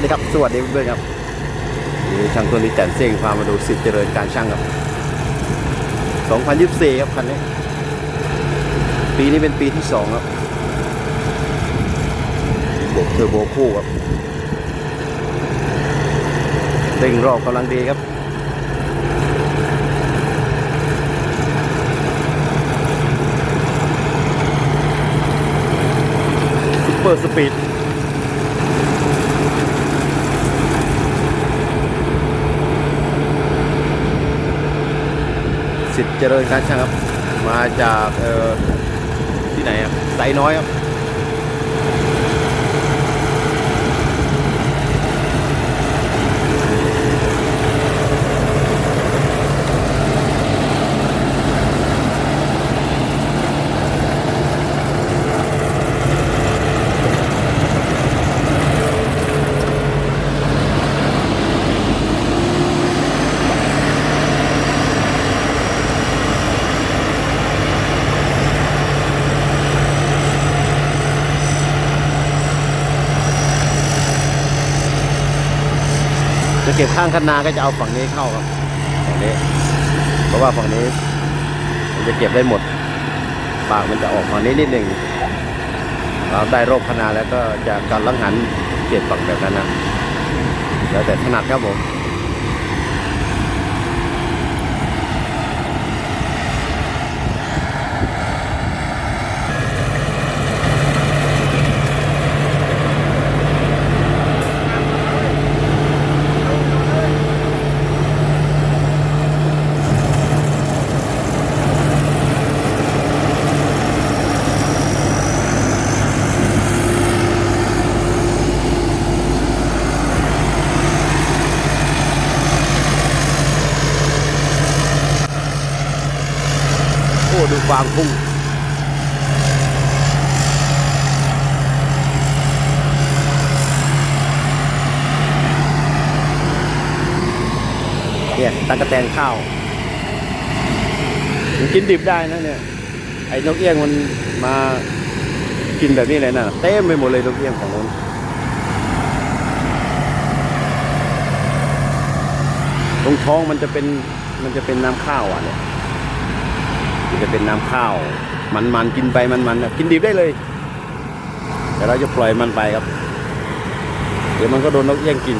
วัสดีครับ สวัสดีเพื่อนๆครับนี่ช่างตัวนี้แจ่นเซ้งพามาดูสิทธิเจริญการช่างครับ 2024 ครับคันนี้ ปีนี้เป็นปีที่สองครับบวกเทอร์โบคู่ครับเร่งรอบกำลังดีครับซุปเปอร์สปีด สิทธิ์เจริญการช่างครับ มาจากที่ไหนครับไซน้อยครับ จะเก็บข้างคันนาก็จะเอาฝั่งนี้เข้าครับฝั่งนี้ เพราะว่าฝั่งนี้ มันจะเก็บได้หมด ปากมันจะออกฝั่งนี้นิดหนึ่งเราได้รอบคณาแล้วก็จะการลังหันเก็บฝั่งแบบนั้นนะแล้วแต่ถนัดครับผม โอ้ดูฟางพุ่งเนี่ยตะกะแตนข้าวมันกินดิบได้นะเนี่ย ไอ้นกเอี้ยงมันมากินแบบนี้เลยนะเต็มไปหมดเลยนกเอี้ยงของมันตรงท้องมันจะเป็นมันจะเป็นน้ำข้าวอะเนี่ย มันจะเป็นน้ำข้าว มันๆกินไปมันๆนๆกินดิบได้เลย แต่เราจะปล่อยมันไปครับ เดี๋ยวมันก็โดนนกแย่งกิน